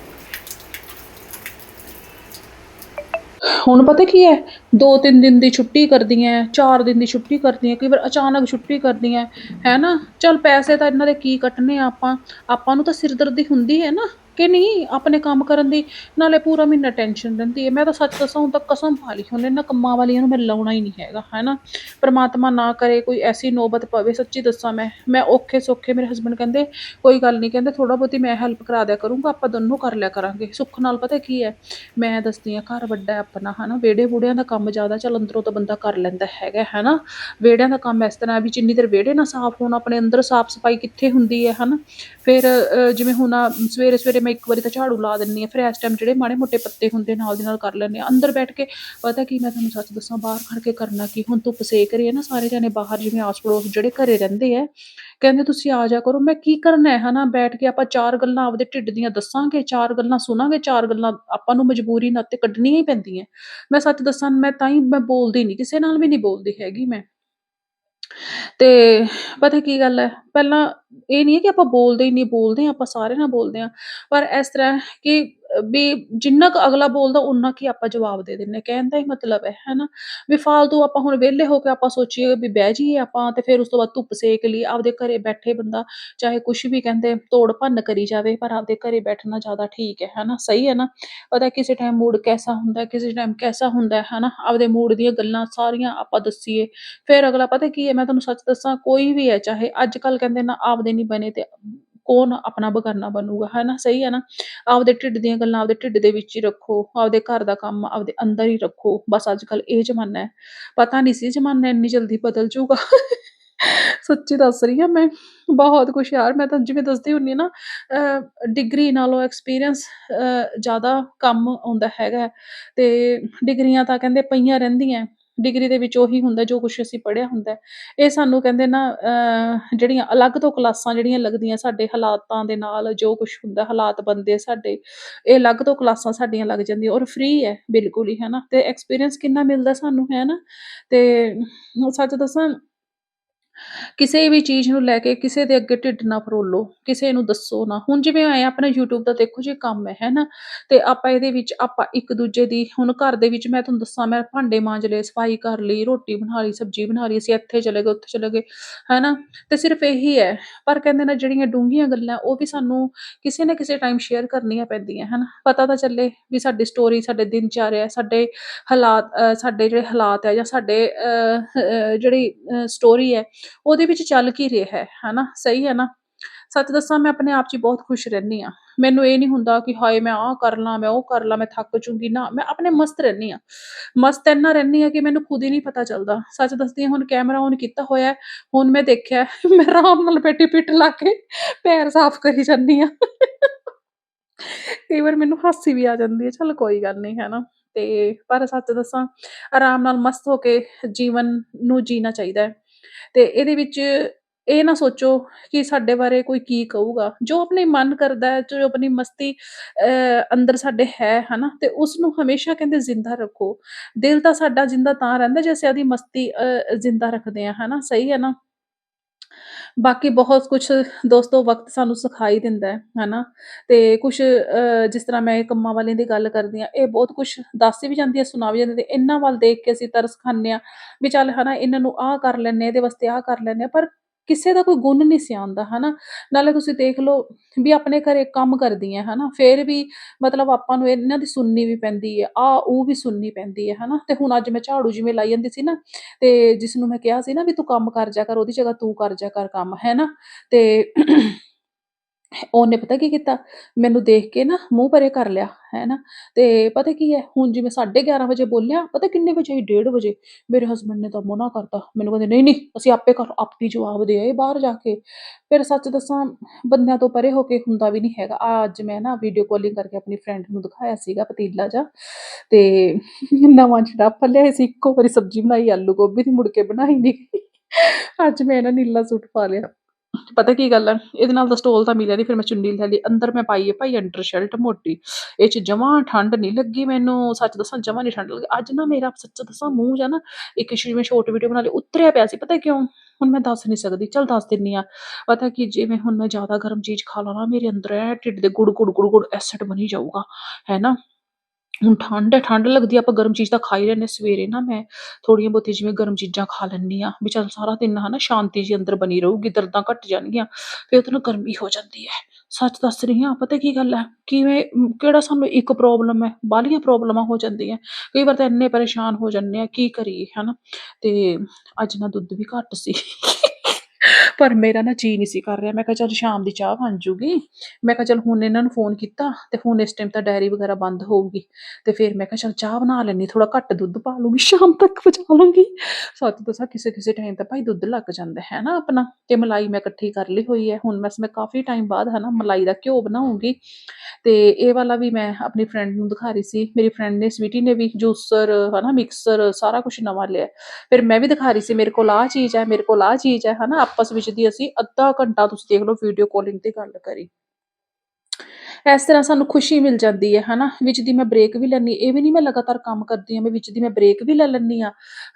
ਹੁਣ ਪਤਾ ਕੀ ਹੈ? ਦੋ ਤਿੰਨ ਦਿਨ ਦੀ ਛੁੱਟੀ ਕਰਦੀਆਂ, ਚਾਰ ਦਿਨ ਦੀ ਛੁੱਟੀ ਕਰਦੀਆਂ, ਕਈ ਵਾਰ ਅਚਾਨਕ ਛੁੱਟੀ ਕਰਦੀਆਂ, ਹੈ ਨਾ? ਚਲ ਪੈਸੇ ਤਾਂ ਇਹਨਾਂ ਦੇ ਕੀ ਕੱਟਣੇ ਆ ਆਪਾਂ? ਆਪਾਂ ਨੂੰ ਤਾਂ ਸਿਰਦਰਦੀ ਹੁੰਦੀ ਹੈ ਨਾ। ਕਿ ਨਹੀਂ ਆਪਣੇ ਕੰਮ ਕਰਨ ਦੀ ਨਾਲੇ ਪੂਰਾ ਮਹੀਨਾ ਟੈਨਸ਼ਨ ਰਹਿੰਦੀ ਹੈ। ਮੈਂ ਤਾਂ ਸੱਚ ਦੱਸਾਂ ਹੁਣ ਤਾਂ ਕਸਮ ਪਾ ਲਈ। ਹੁਣ ਇਹਨਾਂ ਕੰਮਾਂ ਵਾਲੀਆਂ ਨੂੰ ਮੈਂ ਲਾਉਣਾ ਹੀ ਨਹੀਂ ਹੈਗਾ ਹੈ ਨਾ? ਪਰਮਾਤਮਾ ਨਾ ਕਰੇ ਕੋਈ ਐਸੀ ਨੋਬਤ ਪਵੇ ਸੱਚੀ ਦੱਸਾਂ ਮੈਂ। ਮੈਂ ਔਖੇ ਸੌਖੇ ਮੇਰੇ ਹਸਬੰਡ ਕਹਿੰਦੇ ਕੋਈ ਗੱਲ ਨਹੀਂ ਕਹਿੰਦੇ ਥੋੜਾ ਬਹੁਤੀ ਮੈਂ ਹੈਲਪ ਕਰਾ ਦਿਆ ਕਰੂੰਗਾ ਆਪਾਂ ਦੋਨੋਂ ਕਰ ਲਿਆ ਕਰਾਂਗੇ। ਸੁੱਖ ਨਾਲ ਪਤਾ ਕੀ ਹੈ? ਮੈਂ ਦੱਸਦੀ ਹਾਂ ਘਰ ਵੱਡਾ ਹੈ ਆਪਣਾ ਹਨਾ ਵਿਹੜੇ ਬੂੜਿਆਂ ਦਾ ਕੰਮ ਜ਼ਿਆਦਾ ਚੱਲ ਅੰਦਰੋਂ ਤਾਂ ਬੰਦਾ ਕਰ ਲੈਂਦਾ ਹੈਗਾ ਹੈ ਨਾ? ਵਿਹੜਿਆਂ ਦਾ ਕੰਮ ਇਸ ਤਰ੍ਹਾਂ ਵੀ ਜਿੰਨੀ ਦੇਰ ਵਿਹੜੇ ਨਾ ਸਾਫ਼ ਹੋਣ ਆਪਣੇ ਅੰਦਰ ਸਾਫ਼ ਸਫ਼ਾਈ ਕਿੱਥੇ ਹੁੰਦੀ ਹੈ ਹਨਾ ਫਿਰ ਅ, ਜਿਵੇਂ ਹੁਣ ਆਹ ਸਵੇਰੇ ਸਵੇਰੇ ਮੈਂ ਇੱਕ ਵਾਰੀ ਤਾਂ ਝਾੜੂ ਲਾ ਦਿੰਨੀ ਆ, ਫਿਰ ਇਸ ਟਾਈਮ ਜਿਹੜੇ ਮਾੜੇ ਮੋਟੇ ਪੱਤੇ ਹੁੰਦੇ ਨਾਲ ਦੇ ਨਾਲ ਕਰ ਲੈਂਦੇ ਆ। ਅੰਦਰ ਬੈਠ ਕੇ ਪਤਾ ਕੀ ਮੈਂ ਤੁਹਾਨੂੰ ਸੱਚ ਦੱਸਾਂ, ਬਾਹਰ ਖੜ ਕੇ ਕਰਨਾ ਕੀ, ਹੁਣ ਧੁੱਪ ਸੇਕ ਰਹੀ ਹੈ ਨਾ, ਸਾਰੇ ਜਾਣੇ ਬਾਹਰ ਜਿਵੇਂ ਆਸ ਪੜੋਸ ਜਿਹੜੇ ਘਰੇ ਰਹਿੰਦੇ ਆ, ਕਹਿੰਦੇ ਤੁਸੀਂ ਆ ਜਾ ਕਰੋ, ਮੈਂ ਕੀ ਕਰਨਾ ਹੈ, ਹਨਾ? ਬੈਠ ਕੇ ਆਪਾਂ ਚਾਰ ਗੱਲਾਂ ਆਪਦੇ ਢਿੱਡ ਦੀਆਂ ਦੱਸਾਂਗੇ, ਚਾਰ ਗੱਲਾਂ ਸੁਣਾਂਗੇ, ਚਾਰ ਗੱਲਾਂ ਆਪਾਂ ਨੂੰ ਮਜਬੂਰੀ ਨਾਲ ਤੇ ਕੱਢਣੀਆਂ ਹੀ ਪੈਂਦੀਆਂ। ਮੈਂ ਸੱਚ ਦੱਸਾਂ, ਮੈਂ ਤਾਂ ਹੀ, ਮੈਂ ਬੋਲਦੀ ਨਹੀਂ ਕਿਸੇ ਨਾਲ ਵੀ ਨਹੀਂ ਬੋਲਦੀ ਹੈਗੀ ਮੈਂ। ਤੇ ਪਤਾ ਕੀ ਗੱਲ ਹੈ? ਪਹਿਲਾਂ ਇਹ ਨਹੀਂ ਹੈ ਕਿ ਆਪਾਂ ਬੋਲਦੇ ਹੀ ਨਹੀਂ ਬੋਲਦੇ ਹਾਂ, ਆਪਾਂ ਸਾਰੇ ਨਾਲ ਬੋਲਦੇ ਹਾਂ ਪਰ ਇਸ ਤਰ੍ਹਾਂ ਕਿ ਵੀ ਜਿੰਨਾ ਕੁ ਅਗਲਾ ਬੋਲਦਾ ਉਨਾ ਕੀ ਆਪਾਂ ਜਵਾਬ ਦੇ ਦਿੰਨੇ ਕਹਿਣ ਦਾ ਹੀ ਮਤਲਬ ਹੈ, ਹੈਨਾ? ਵੀ ਫਾਲਤੂ ਆਪਾਂ ਹੁਣ ਵਿਹਲੇ ਹੋ ਕੇ ਆਪਾਂ ਸੋਚੀਏ ਵੀ ਬਹਿ ਜਾਈਏ ਆਪਾਂ ਤੇ ਫਿਰ ਉਸ ਤੋਂ ਬਾਅਦ ਧੁੱਪ ਸੇਕ ਲਈ। ਆਪਦੇ ਘਰੇ ਬੈਠੇ ਬੰਦਾ ਚਾਹੇ ਕੁਛ ਵੀ ਕਹਿੰਦੇ ਤੋੜ ਭੰਨ ਕਰੀ ਜਾਵੇ, ਪਰ ਆਪਦੇ ਘਰੇ ਬੈਠਣਾ ਜ਼ਿਆਦਾ ਠੀਕ ਹੈ, ਹੈਨਾ? ਸਹੀ ਹੈ ਨਾ? ਪਤਾ ਕਿਸੇ ਟਾਈਮ ਮੂਡ ਕੈਸਾ ਹੁੰਦਾ ਕਿਸੇ ਟਾਈਮ ਕੈਸਾ ਹੁੰਦਾ ਹੈ, ਹੈਨਾ? ਆਪਦੇ ਮੂਡ ਦੀਆਂ ਗੱਲਾਂ ਸਾਰੀਆਂ ਆਪਾਂ ਦੱਸੀਏ। ਫਿਰ ਅਗਲਾ ਪਤਾ ਕੀ ਹੈ, ਮੈਂ ਤੁਹਾਨੂੰ ਸੱਚ ਦੱਸਾਂ, ਕੋਈ ਵੀ ਹੈ, ਚਾਹੇ ਅੱਜ ਕੱਲ ਕਹਿੰਦੇ ਨਾ ਆਪਦੇ ਨਹੀਂ ਬਣੇ ਤੇ ਕੌਣ ਆਪਣਾ ਬਗਾਨਾ ਬਣੂਗਾ ਹੈ ਨਾ ਸਹੀ ਹੈ ਨਾ? ਆਪਦੇ ਢਿੱਡ ਦੀਆਂ ਗੱਲਾਂ ਆਪਦੇ ਢਿੱਡ ਦੇ ਵਿੱਚ ਹੀ ਰੱਖੋ, ਆਪਦੇ ਘਰ ਦਾ ਕੰਮ ਆਪਦੇ ਅੰਦਰ ਹੀ ਰੱਖੋ। ਬਸ ਅੱਜ ਕੱਲ ਇਹ ਜ਼ਮਾਨਾ ਹੈ। ਪਤਾ ਨਹੀਂ ਸੀ ਜ਼ਮਾਨਾ ਇੰਨੀ ਜਲਦੀ ਬਦਲ ਜਾਊਗਾ। ਸੱਚੀ ਦੱਸ ਰਹੀ ਹਾਂ ਮੈਂ। ਬਹੁਤ ਕੁਛ ਯਾਰ, ਮੈਂ ਤਾਂ ਜਿਵੇਂ ਦੱਸਦੀ ਹੁੰਦੀ ਹਾਂ ਨਾ ਡਿਗਰੀ ਨਾਲੋਂ ਐਕਸਪੀਰੀਅੰਸ ਜ਼ਿਆਦਾ ਕੰਮ ਆਉਂਦਾ ਹੈਗਾ ਹੈ। ਤੇ ਡਿਗਰੀਆਂ ਤਾਂ ਕਹਿੰਦੇ ਪਈਆਂ ਰਹਿੰਦੀਆਂ ਡਿਗਰੀ ਦੇ ਵਿੱਚ ਉਹੀ ਹੁੰਦਾ, ਜੋ ਕੁਛ ਅਸੀਂ ਪੜ੍ਹਿਆ ਹੁੰਦਾ ਇਹ ਸਾਨੂੰ ਕਹਿੰਦੇ ਨਾ ਜਿਹੜੀਆਂ ਅਲੱਗ ਤੋਂ ਕਲਾਸਾਂ ਜਿਹੜੀਆਂ ਲੱਗਦੀਆਂ ਸਾਡੇ ਹਾਲਾਤਾਂ ਦੇ ਨਾਲ, ਜੋ ਕੁਛ ਹੁੰਦਾ, ਹਾਲਾਤ ਬਣਦੇ ਸਾਡੇ, ਇਹ ਅਲੱਗ ਤੋਂ ਕਲਾਸਾਂ ਸਾਡੀਆਂ ਲੱਗ ਜਾਂਦੀਆਂ ਔਰ ਫ੍ਰੀ ਹੈ, ਬਿਲਕੁਲ ਹੀ, ਹੈ ਨਾ? ਤੇ ਐਕਸਪੀਰੀਅੰਸ ਕਿੰਨਾ ਮਿਲਦਾ ਸਾਨੂੰ, ਹੈ ਨਾ? ਤੇ, ਸੱਚ ਦੱਸਾਂ ਕਿਸੇ ਵੀ ਚੀਜ਼ ਨੂੰ ਲੈ ਕੇ ਕਿਸੇ ਦੇ ਅੱਗੇ ਢਿੱਡ ਨਾ ਫਰੋਲੋ, ਕਿਸੇ ਨੂੰ ਦੱਸੋ ਨਾ। ਹੁਣ ਜਿਵੇਂ ਆਏ ਆਪਣਾ YouTube ਦਾ ਦੇਖੋ ਜੀ ਕੰਮ ਹੈ, ਹੈਨਾ? ਤੇ ਆਪਾਂ ਇਹਦੇ ਵਿੱਚ ਆਪਾਂ ਇੱਕ ਦੂਜੇ ਦੀ, ਹੁਣ ਘਰ ਦੇ ਵਿੱਚ ਮੈਂ ਤੁਹਾਨੂੰ ਦੱਸਾਂ, ਮੈਂ ਭਾਂਡੇ ਮਾਂਜ ਲਏ, ਸਫ਼ਾਈ ਕਰ ਲਈ, ਰੋਟੀ ਬਣਾ ਲਈ, ਸਬਜ਼ੀ ਬਣਾ ਲਈ, ਅਸੀਂ ਇੱਥੇ ਚਲੇ ਗਏ, ਉੱਥੇ ਚਲੇ ਗਏ, ਹੈਨਾ? ਤੇ ਸਿਰਫ ਇਹੀ ਹੈ। ਪਰ ਕਹਿੰਦੇ ਨਾ ਜਿਹੜੀਆਂ ਡੂੰਘੀਆਂ ਗੱਲਾਂ, ਉਹ ਵੀ ਸਾਨੂੰ ਕਿਸੇ ਨਾ ਕਿਸੇ ਟਾਈਮ ਸ਼ੇਅਰ ਕਰਨੀਆਂ ਪੈਂਦੀਆਂ, ਹਨ? ਪਤਾ ਤਾਂ ਚੱਲੇ ਵੀ ਸਾਡੀ ਸਟੋਰੀ ਸਾਡੇ ਦਿਨ ਚਾਰਿਆ ਸਾਡੇ ਹਾਲਾਤ ਸਾਡੇ ਜਿਹੜੇ ਹਾਲਾਤ ਹੈ ਜਾਂ ਸਾਡੇ ਜਿਹੜੀ ਸਟੋਰੀ ਹੈ ਉਹਦੇ ਵਿੱਚ ਚੱਲ ਕੀ ਰਿਹਾ ਹੈ ਹਨਾ? ਸਹੀ ਹੈ ਨਾ? ਸੱਚ ਦੱਸਾਂ ਮੈਂ ਆਪਣੇ ਆਪ 'ਚ ਹੀ ਬਹੁਤ ਖੁਸ਼ ਰਹਿੰਦੀ ਹਾਂ। ਮੈਨੂੰ ਇਹ ਨਹੀਂ ਹੁੰਦਾ ਕਿ ਹਾਏ ਮੈਂ ਆਹ ਕਰ ਲਾਂ ਮੈਂ ਉਹ ਕਰ ਲਾਂ ਮੈਂ ਥੱਕ ਜੂੰਗੀ। ਨਾ ਮੈਂ ਆਪਣੇ ਮਸਤ ਰਹਿੰਦੀ ਹਾਂ। ਮਸਤ ਇੰਨਾ ਰਹਿੰਦੀ ਹਾਂ ਕਿ ਮੈਨੂੰ ਖੁਦ ਹੀ ਨਹੀਂ ਪਤਾ ਚੱਲਦਾ। ਸੱਚ ਦੱਸਦੀ ਹਾਂ ਹੁਣ ਕੈਮਰਾ ਔਨ ਕੀਤਾ ਹੋਇਆ ਹੈ, ਹੁਣ ਮੈਂ ਦੇਖਿਆ ਮੈਂ ਆਰਾਮ ਨਾਲ ਬੈਠੀ ਪਿੱਠ ਲਾ ਕੇ ਪੈਰ ਸਾਫ਼ ਕਰੀ ਜਾਂਦੀ ਹਾਂ। ਕਈ ਵਾਰ ਮੈਨੂੰ ਹਾਸੀ ਵੀ ਆ ਜਾਂਦੀ ਹੈ ਚਲ ਕੋਈ ਗੱਲ ਨਹੀਂ ਹੈ ਨਾ ਤੇ ਪਰ ਸੱਚ ਦੱਸਾਂ ਆਰਾਮ ਨਾਲ ਮਸਤ ਹੋ ਕੇ ਜੀਵਨ ਨੂੰ ਜੀਣਾ ਚਾਹੀਦਾ ਹੈ। ਤੇ ਇਹਦੇ ਵਿੱਚ ਇਹ ਨਾ ਸੋਚੋ ਕਿ ਸਾਡੇ ਬਾਰੇ ਕੋਈ ਕੀ ਕਹੂਗਾ। ਜੋ ਆਪਣੇ ਮਨ ਕਰਦਾ ਹੈ ਜੋ ਆਪਣੀ ਮਸਤੀ ਅਹ, ਅੰਦਰ ਸਾਡੇ ਹੈ ਹਨਾ ਤੇ ਉਸ ਨੂੰ ਹਮੇਸ਼ਾ ਕਹਿੰਦੇ ਜ਼ਿੰਦਾ ਰੱਖੋ। ਦਿਲ ਤਾਂ ਸਾਡਾ ਜ਼ਿੰਦਾ ਤਾਂ ਰਹਿੰਦਾ ਜੇ ਅਸੀਂ ਉਹਦੀ ਮਸਤੀ ਅਹ, ਜ਼ਿੰਦਾ ਰੱਖਦੇ ਆ ਹਨਾ ਸਹੀ ਹੈ ਨਾ? ਬਾਕੀ ਬਹੁਤ ਕੁਝ ਦੋਸਤੋ ਵਕਤ ਸਾਨੂੰ ਸਿਖਾਈ ਦਿੰਦਾ ਹੈ, ਹਨਾ? ਤੇ ਕੁਝ ਜਿਸ ਤਰ੍ਹਾਂ ਮੈਂ ਇਹ ਕੰਮਾਂ ਵਾਲਿਆਂ ਦੀ ਗੱਲ ਕਰਦੀ ਆ ਇਹ ਬਹੁਤ ਕੁਝ ਦੱਸ ਵੀ ਜਾਂਦੀ ਹੈ, ਸੁਣਾ ਵੀ ਜਾਂਦੀ ਹੈ ਇਹਨਾਂ ਵੱਲ ਦੇਖ ਕੇ ਅਸੀਂ ਤਰਸ ਖਾਂਦੇ ਆ ਵੀ ਚੱਲ ਹਨਾ, ਇਹਨਾਂ ਨੂੰ ਆਹ ਕਰ ਲੈਨੇ ਇਹਦੇ ਵਾਸਤੇ ਆਹ ਕਰ ਲੈਨੇ ਪਰ ਕਿਸੇ ਦਾ ਕੋਈ ਗੁਣ ਨਹੀਂ ਸੀ ਆਉਂਦਾ, ਹਨਾ? ਨਾਲੇ ਤੁਸੀਂ ਦੇਖ ਲਓ ਵੀ ਆਪਣੇ ਘਰੇ ਕੰਮ ਕਰਦੀਆਂ, ਹਨਾ? ਫੇਰ ਵੀ ਮਤਲਬ ਆਪਾਂ ਨੂੰ ਇਹਨਾਂ ਦੀ ਸੁਣਨੀ ਵੀ ਪੈਂਦੀ ਹੈ ਆਹ ਉਹ ਵੀ ਸੁਣਨੀ ਪੈਂਦੀ ਹੈ, ਹਨਾ? ਤੇ ਹੁਣ ਅੱਜ ਮੈਂ ਝਾੜੂ ਜਿਵੇਂ ਲਾਈ ਜਾਂਦੀ ਸੀ ਨਾ, ਤੇ ਜਿਸਨੂੰ ਮੈਂ ਕਿਹਾ ਸੀ ਨਾ ਵੀ ਤੂੰ ਕੰਮ ਕਰ ਜਾ ਕਰ, ਉਹਦੀ ਜਗ੍ਹਾ ਤੂੰ ਕਰ ਜਾ ਕਰ ਕੰਮ, ਹੈ ਨਾ? ਤੇ ਉਹਨੇ ਪਤਾ ਕੀ ਕੀਤਾ? ਮੈਨੂੰ ਦੇਖ ਕੇ ਨਾ ਮੂੰਹ ਪਰੇ ਕਰ ਲਿਆ ਹੈ ਨਾ ਤੇ ਪਤਾ ਕੀ ਹੈ? ਹੁਣ ਜਿਵੇਂ 11:30 ਵਜੇ ਬੋਲਿਆ, ਪਤਾ ਕਿੰਨੇ ਵਜੇ ਆਈ? 1:30 ਵਜੇ। ਮੇਰੇ ਹਸਬੰਡ ਨੇ ਤਾਂ ਮਨਾ ਕਰਤਾ। ਮੈਨੂੰ ਕਹਿੰਦੇ, ਨਹੀਂ ਨਹੀਂ, ਅਸੀਂ ਆਪੇ ਕਰ ਆਪੀ ਜਵਾਬ ਦੇ ਆਏ ਬਾਹਰ ਜਾ ਕੇ। ਫਿਰ ਸੱਚ ਦੱਸਾਂ, ਬੰਦਿਆਂ ਤੋਂ ਪਰੇ ਹੋ ਕੇ ਹੁੰਦਾ ਵੀ ਨਹੀਂ ਹੈਗਾ। ਆਹ ਅੱਜ ਮੈਂ ਨਾ ਵੀਡੀਓ ਕਾਲਿੰਗ ਕਰਕੇ ਆਪਣੀ ਫਰੈਂਡ ਨੂੰ ਦਿਖਾਇਆ ਸੀਗਾ, ਪਤੀਲਾ ਜਾ ਤੇ ਨਵਾਂ ਜਿਹੜਾ ਆਪਾਂ ਸੀ, ਇੱਕੋ ਵਾਰੀ ਸਬਜ਼ੀ ਬਣਾਈ, ਆਲੂ ਗੋਭੀ ਦੀ ਮੁੜ ਕੇ ਬਣਾਈ ਨਹੀਂ ਅੱਜ ਮੈਂ ਨਾ ਨੀਲਾ ਸੂਟ ਪਾ ਲਿਆ। ਪਤਾ ਕੀ ਗੱਲ ਹੈ ਇਹਦੇ ਨਾਲ ਤਾਂ ਸਟੋਲ ਤਾਂ ਮਿਲਿਆ ਨਹੀਂ ਫਿਰ ਮੈਂ ਚੁੰਨੀ ਲੈ ਲਈ। ਅੰਦਰ ਮੈਂ ਪਾਈ ਹੈ ਭਾਈ ਅੰਡਰ ਸ਼ਰਟ ਮੋਟੀ। ਇਹ ਚ ਜਮਾਂ ਠੰਡ ਨਹੀਂ ਲੱਗੀ ਮੈਨੂੰ, ਸੱਚ ਦੱਸਾਂ ਜਮਾਂ ਨਹੀਂ ਠੰਡ ਲੱਗੀ। ਅੱਜ ਨਾ ਮੇਰਾ ਸੱਚ ਦੱਸਾਂ ਮੂੰਹ ਜਾਂ ਨਾ, ਇੱਕ ਜਿਵੇਂ ਸ਼ੋਰਟ ਵੀਡੀਓ ਬਣਾ ਲਈ, ਉਤਰਿਆ ਪਿਆ ਸੀ, ਪਤਾ ਕਿਉਂ? ਹੁਣ ਮੈਂ ਦੱਸ ਨਹੀਂ ਸਕਦੀ। ਚਲ ਦੱਸ ਦਿੰਨੀ ਆ। ਪਤਾ ਕੀ, ਜਿਵੇਂ ਹੁਣ ਮੈਂ ਜ਼ਿਆਦਾ ਗਰਮ ਚੀਜ਼ ਖਾ ਲਾਂ ਨਾ, ਮੇਰੇ ਅੰਦਰ ਐ ਢਿੱਡ ਦੇ ਗੁੜ ਗੁੜ ਗੁੜ ਗੁੜ ਐਸਿਡ ਬਣੀ ਜਾਊਗਾ। ਹੈ ਨਾ? ਹੁਣ ਠੰਡ ਹੈ ਠੰਡ ਲੱਗਦੀ ਆ, ਆਪਾਂ ਗਰਮ ਚੀਜ਼ ਤਾਂ ਖਾ ਹੀ ਲੈਂਦੇ ਸਵੇਰੇ ਨਾ ਮੈਂ। ਥੋੜ੍ਹੀਆਂ ਬਹੁਤੀਆਂ ਜਿਵੇਂ ਗਰਮ ਚੀਜ਼ਾਂ ਖਾ ਲੈਂਦੀ ਹਾਂ ਵੀ ਚੱਲ ਸਾਰਾ ਦਿਨ ਹੈ ਨਾ ਸ਼ਾਂਤੀ ਜੀ ਅੰਦਰ ਬਣੀ ਰਹੂਗੀ ਦਰਦਾਂ ਘੱਟ ਜਾਣਗੀਆਂ ਫਿਰ ਉਹਦੇ ਨਾਲ ਗਰਮੀ ਹੋ ਜਾਂਦੀ ਹੈ। ਸੱਚ ਦੱਸ ਰਹੀ ਹਾਂ ਪਤਾ ਕੀ ਗੱਲ ਹੈ? ਕਿਵੇਂ ਮ, ਕਿਹੜਾ ਸਾਨੂੰ ਇੱਕ ਪ੍ਰੋਬਲਮ ਹੈ? ਬਾਹਲੀਆਂ ਪ੍ਰੋਬਲਮਾਂ ਹੋ ਜਾਂਦੀਆਂ। ਕਈ ਵਾਰ ਤਾਂ ਇੰਨੇ ਪਰੇਸ਼ਾਨ ਹੋ ਜਾਂਦੇ ਆ ਕੀ ਕਰੀਏ ਹੈ ਨਾ ਤੇ ਅੱਜ ਨਾ ਦੁੱਧ ਵੀ ਘੱਟ ਸੀ। ਪਰ ਮੇਰਾ ਨਾ ਜੀ ਨਹੀਂ ਸੀ ਕਰ ਰਿਹਾ। ਮੈਂ ਕਿਹਾ ਚੱਲ ਸ਼ਾਮ ਦੀ ਚਾਹ ਬਣ ਜੂਗੀ। ਮੈਂ ਕਿਹਾ ਚੱਲ ਹੁਣ ਇਹਨਾਂ ਨੂੰ ਫੋਨ ਕੀਤਾ ਤੇ ਹੁਣ ਇਸ ਟਾਈਮ ਤਾਂ ਡਾਇਰੀ ਵਗੈਰਾ ਬੰਦ ਹੋਊਗੀ। ਤੇ ਫਿਰ ਮੈਂ ਕਿਹਾ ਚੱਲ ਚਾਹ ਬਣਾ ਲੈਣੀ ਥੋੜਾ ਘੱਟ ਦੁੱਧ ਪਾ ਲੂੰਗੀ, ਸ਼ਾਮ ਤੱਕ ਪਹੁੰਚਾ ਲੂੰਗੀ। ਸੱਚ ਦੱਸਾਂ ਕਿਸੇ ਕਿਸੇ ਟਾਈਮ ਤਾਂ ਭਾਈ ਦੁੱਧ ਲੱਗ ਜਾਂਦਾ ਹੈ ਨਾ ਆਪਣਾ ਤੇ ਮਲਾਈ ਮੈਂ ਇਕੱਠੀ ਕਰ ਲਈ ਹੋਈ ਹੈ। ਹੁਣ ਬਸ ਮੈਂ ਕਾਫੀ ਟਾਈਮ ਬਾਅਦ ਹੈ ਨਾ ਮਲਾਈ ਦਾ ਘਿਓ ਬਣਾਉਂਗੀ। ਤੇ ਇਹ ਵਾਲਾ ਵੀ ਮੈਂ ਆਪਣੀ ਫਰੈਂਡ ਨੂੰ ਦਿਖਾ ਰਹੀ ਸੀ। ਮੇਰੀ ਫਰੈਂਡ ਨੇ, ਸਵੀਟੀ ਨੇ ਵੀ ਜੂਸਰ ਹਨਾ ਮਿਕਸਰ ਸਾਰਾ ਕੁਝ ਨਵਾਂ ਲਿਆ। ਫਿਰ ਮੈਂ ਵੀ ਦਿਖਾ ਰਹੀ ਸੀ, ਮੇਰੇ ਕੋਲ ਆਹ ਚੀਜ਼ ਹੈ, ਮੇਰੇ ਕੋਲ ਆਹ ਚੀਜ਼ ਹੈ ਹਨਾ ਆਪਸ ਵਿੱਚ ਦੀ ਅਸੀਂ ਅੱਧਾ ਘੰਟਾ ਤੁਸੀਂ ਦੇਖ ਲਓ ਵੀਡੀਓ ਕਾਲਿੰਗ ਤੇ ਗੱਲ ਕਰੀ। ਇਸ ਤਰ੍ਹਾਂ ਸਾਨੂੰ ਖੁਸ਼ੀ ਮਿਲ ਜਾਂਦੀ ਹੈ, ਹਨਾ? ਵਿੱਚ ਦੀ ਮੈਂ ਬ੍ਰੇਕ ਵੀ ਲੈਣੀ ਇਹ ਵੀ ਨਹੀਂ ਮੈਂ ਲਗਾਤਾਰ ਕੰਮ ਕਰਦੀ ਹਾਂ, ਮੈਂ ਵਿੱਚ ਦੀ ਮੈਂ ਬ੍ਰੇਕ ਵੀ ਲੈ ਲੈਂਦੀ ਆ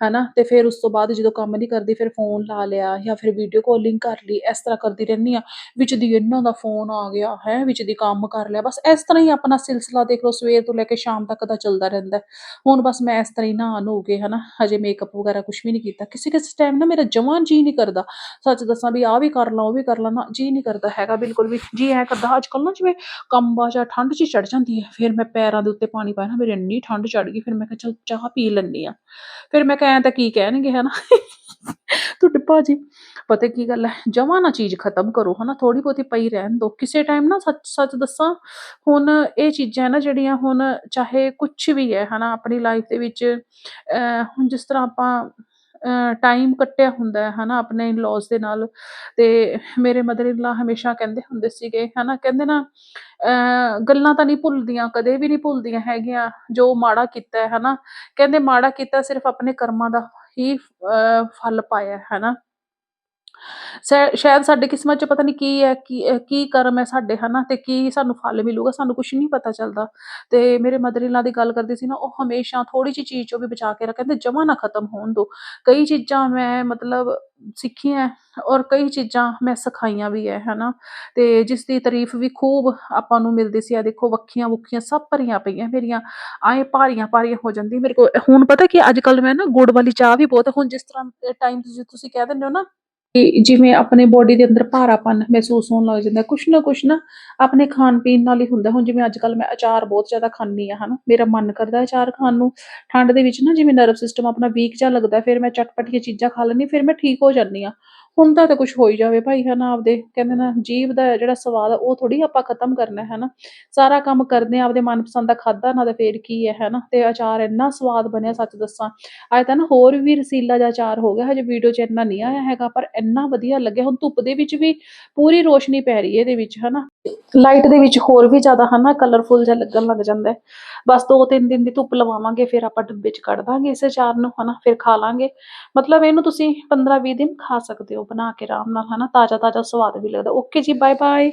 ਹਨਾ? ਤੇ ਫਿਰ ਉਸ ਤੋਂ ਬਾਅਦ ਜਦੋਂ ਕੰਮ ਨਹੀਂ ਕਰਦੀ, ਫਿਰ ਫੋਨ ਲਾ ਲਿਆ ਜਾਂ ਫਿਰ ਵੀਡੀਓ ਕਾਲਿੰਗ ਕਰ ਲਈ, ਇਸ ਤਰ੍ਹਾਂ ਕਰਦੀ ਰਹਿੰਦੀ ਆ ਵਿੱਚ ਦੀ ਇਹਨਾਂ ਦਾ ਫੋਨ ਆ ਗਿਆ, ਹੈ? ਵਿੱਚ ਦੀ ਕੰਮ ਕਰ ਲਿਆ, ਬਸ ਇਸ ਤਰ੍ਹਾਂ ਹੀ ਆਪਣਾ ਸਿਲਸਿਲਾ ਦੇਖ ਲਓ, ਸਵੇਰ ਤੋਂ ਲੈ ਕੇ ਸ਼ਾਮ ਤੱਕ ਦਾ ਚੱਲਦਾ ਰਹਿੰਦਾ ਹੁਣ ਬਸ ਮੈਂ ਇਸ ਤਰ੍ਹਾਂ ਹੀ ਨਹਾ ਨੂ ਕੇ ਹਨਾ? ਹਜੇ ਮੇਕਅਪ ਵਗੈਰਾ ਕੁਝ ਵੀ ਨਹੀਂ ਕੀਤਾ। ਕਿਸੇ ਕਿਸੇ ਟਾਈਮ ਨਾ ਮੇਰਾ ਜਮਾਂ ਜੀ ਨਹੀਂ ਕਰਦਾ। ਸੱਚ ਦੱਸਾਂ ਵੀ ਆਹ ਵੀ ਕਰ ਲਾਂ, ਉਹ ਵੀ ਕਰ ਲਾਂ, ਨਾ ਜੀ ਨਹੀਂ ਕਰਦਾ ਹੈਗਾ ਬਿਲਕੁਲ ਵੀ। ਜੀ ਐ ਕਰਦਾ, ਅੱਜ ਕੱਲ੍ਹ ਨਾ ਜਿਵੇਂ ਕੰਬਾ ਜਾਂ ਠੰਡ 'ਚ ਚੜ ਜਾਂਦੀ ਹੈ। ਫਿਰ ਮੈਂ ਪੈਰਾਂ ਦੇ ਉੱਤੇ ਪਾਣੀ ਪਾਇਆ ਨਾ, ਮੇਰੇ ਇੰਨੀ ਠੰਡ ਚੜ ਗਈ, ਫਿਰ ਮੈਂ ਕਿਹਾ, ਚੱਲ ਚਾਹ ਪੀ ਲੈਂਦੀ ਆ ਫਿਰ ਮੈਂ ਕਿਹਾ, ਐਂ ਤਾਂ ਕੀ ਕਹਿਣਗੇ, ਹਨਾ? ਤੁਹਾਡੇ ਭਾਜੀ, ਪਤਾ ਕੀ ਗੱਲ ਹੈ? ਜਮਾਂ ਨਾ ਚੀਜ਼ ਖਤਮ ਕਰੋ, ਹਨਾ? ਥੋੜੀ ਬਹੁਤੀ ਪਈ ਰਹਿਣ ਦਿਓ। ਕਿਸੇ ਟਾਈਮ ਨਾ ਸੱਚ ਸੱਚ ਦੱਸਾਂ, ਹੁਣ ਇਹ ਚੀਜ਼ਾਂ ਨਾ ਜਿਹੜੀਆਂ ਹੁਣ ਚਾਹੇ ਕੁਝ ਵੀ ਹੈ, ਹਨਾ? ਆਪਣੀ ਲਾਈਫ ਦੇ ਵਿੱਚ ਹੁਣ ਜਿਸ ਤਰ੍ਹਾਂ ਆਪਾਂ ਟਾਈਮ ਕੱਟਿਆ ਹੁੰਦਾ ਹੈ, ਹਨਾ, ਆਪਣੇ ਇਨ-ਲॉज ਦੇ ਨਾਲ। ਤੇ ਮੇਰੇ ਮਦਰ ਇਨ ਲਾ ਹਮੇਸ਼ਾ ਕਹਿੰਦੇ ਹੁੰਦੇ ਸੀਗੇ, ਹਨਾ, ਕਹਿੰਦੇ ਨਾ ਗੱਲਾਂ ਤਾਂ ਨਹੀਂ ਭੁੱਲਦੀਆਂ, ਕਦੇ ਵੀ ਨਹੀਂ ਭੁੱਲਦੀਆਂ ਹੈਗੀਆਂ, ਜੋ ਮਾੜਾ ਕੀਤਾ ਹੈ, ਹਨਾ। ਕਹਿੰਦੇ ਮਾੜਾ ਕੀਤਾ ਸਿਰਫ ਆਪਣੇ ਕਰਮਾਂ ਦਾ ਹੀ ਫਲ ਪਾਇਆ ਹੈ, ਹਨਾ। ਸ਼ਾਇ- ਸ਼ਾਇਦ ਸਾਡੇ ਕਿਸਮਤ 'ਚ ਪਤਾ ਨਹੀਂ ਕੀ ਹੈ ਕੀ, ਅਹ ਕੀ ਕਰਮ ਹੈ ਸਾਡੇ, ਹਨਾ? ਤੇ ਕੀ ਸਾਨੂੰ ਫਲ ਮਿਲੂਗਾ, ਸਾਨੂੰ ਕੁਝ ਨਹੀਂ ਪਤਾ ਚੱਲਦਾ। ਤੇ ਮੇਰੇ ਮਦਰ ਇਨ ਲਾ ਦੀ ਗੱਲ ਕਰਦੀ ਸੀ ਨਾ, ਉਹ ਹਮੇਸ਼ਾ ਥੋੜੀ ਜਿਹੀ ਚੀਜ਼ ਚੋਂ ਵੀ ਬਚਾ ਕੇ ਰੱਖ ਕਹਿੰਦੇ ਜਮਾ ਨਾ ਖਤਮ ਹੋਣ ਦੋ। ਕਈ ਚੀਜ਼ਾਂ ਮੈਂ ਮਤਲਬ ਸਿੱਖੀਆਂ ਔਰ ਕਈ ਚੀਜ਼ਾਂ ਮੈਂ ਸਿਖਾਈਆਂ ਵੀ ਹੈ ਹਨਾ? ਤੇ ਜਿਸ ਦੀ ਤਾਰੀਫ ਵੀ ਖੂਬ ਆਪਾਂ ਨੂੰ ਮਿਲਦੀ ਸੀ ਆ ਦੇਖੋ, ਵੱਖੀਆਂ ਵੁੱਖੀਆਂ ਸਭ ਭਰੀਆਂ ਪਈਆਂ, ਮੇਰੀਆਂ ਆਏ ਭਾਰੀਆਂ ਭਾਰੀਆਂ ਹੋ ਜਾਂਦੀ ਮੇਰੇ ਕੋਲ ਹੁਣ ਪਤਾ ਕੀ, ਅੱਜ ਕੱਲ ਮੈਂ ਨਾ ਗੁੜ ਵਾਲੀ ਚਾਹ ਵੀ ਬਹੁਤ, ਹੁਣ ਜਿਸ ਤਰ੍ਹਾਂ ਟਾਈਮ ਤੁਸੀਂ ਕਹਿ ਦਿੰਦੇ ਹੋ ਨਾ ਕਿ ਜਿਵੇਂ ਆਪਣੇ ਬੋਡੀ ਦੇ ਅੰਦਰ ਭਾਰਾਪਨ ਮਹਿਸੂਸ ਹੋਣ ਲੱਗ ਜਾਂਦਾ, ਕੁਛ ਨਾ ਕੁਛ ਨਾ ਆਪਣੇ ਖਾਣ ਪੀਣ ਨਾਲ ਹੀ ਹੁੰਦਾ। ਹੁਣ ਜਿਵੇਂ ਅੱਜ ਕੱਲ ਮੈਂ ਅਚਾਰ ਬਹੁਤ ਜ਼ਿਆਦਾ ਖਾਂਦੀ ਆ ਹਨਾ। ਮੇਰਾ ਮਨ ਕਰਦਾ ਅਚਾਰ ਖਾਣ ਨੂੰ। ਠੰਡ ਦੇ ਵਿੱਚ ਨਾ ਜਿਵੇਂ ਨਰਵ ਸਿਸਟਮ ਆਪਣਾ ਵੀਕ ਜਿਹਾ ਲੱਗਦਾ, ਫਿਰ ਮੈਂ ਚਟਪਟੀਆਂ ਚੀਜ਼ਾਂ ਖਾ ਲੈਂਦੀ, ਫਿਰ ਮੈਂ ਠੀਕ ਹੋ ਜਾਂਦੀ ਆ ਹੁੰਦਾ ਤਾਂ ਕੁਝ ਹੋ ਹੀ ਜਾਵੇ ਭਾਈ, ਹਨਾ ਆਪਦੇ, ਕਹਿੰਦੇ ਨਾ ਜੀਭ ਦਾ ਜਿਹੜਾ ਸਵਾਦ ਆ, ਉਹ ਥੋੜੀ ਆਪਾਂ ਖਤਮ ਕਰਨਾ ਹੈ ਨਾ ਸਾਰਾ ਕੰਮ ਕਰਦੇ ਆ ਆਪਦੇ ਮਨਪਸੰਦ ਦਾ ਖਾਦਾ ਨਾ ਤਾਂ ਫੇਰ ਕੀ ਹੈ, ਹਨਾ। ਤੇ ਅਚਾਰ ਇੰਨਾ ਸਵਾਦ ਬਣਿਆ, ਸੱਚ ਦੱਸਾਂ। ਅੱਜ ਤਾਂ ਨਾ ਹੋਰ ਵੀ ਰਸੀਲਾ ਜਿਹਾ ਅਚਾਰ ਹੋ ਗਿਆ, ਹਜੇ ਵੀਡੀਓ 'ਚ ਇੰਨਾ ਨਹੀਂ ਆਇਆ ਹੈਗਾ, ਪਰ ਇੰਨਾ ਵਧੀਆ ਲੱਗਿਆ। ਹੁਣ ਧੁੱਪ ਦੇ ਵਿੱਚ ਵੀ ਪੂਰੀ ਰੋਸ਼ਨੀ ਪੈ ਰਹੀ ਹੈ ਇਹਦੇ ਵਿੱਚ, ਹਨਾ। ਲਾਈਟ ਦੇ ਵਿੱਚ ਹੋਰ ਵੀ ਜ਼ਿਆਦਾ, ਹਨਾ ਕਲਰਫੁਲ ਜਿਹਾ ਲੱਗਣ ਲੱਗ ਜਾਂਦਾ ਹੈ। ਬਸ ਦੋ ਤਿੰਨ ਦਿਨ ਦੀ ਧੁੱਪ ਲਵਾਵਾਂਗੇ, ਫਿਰ ਆਪਾਂ ਡੱਬੇ 'ਚ ਕੱਢ ਦਾਂਗੇ ਇਸ ਅਚਾਰ ਨੂੰ, ਹਨਾ, ਫਿਰ ਖਾ ਲਾਂਗੇ। ਮਤਲਬ ਇਹਨੂੰ ਤੁਸੀਂ 15 20 ਦਿਨ ਖਾ ਸਕਦੇ ਹੋ। ਬਣਾ ਕੇ ਆਰਾਮ ਨਾਲ ਹਨਾ ਤਾਜ਼ਾ ਤਾਜ਼ਾ ਸਵਾਦ ਵੀ ਲੱਗਦਾ। ਓਕੇ ਜੀ ਬਾਏ ਬਾਏ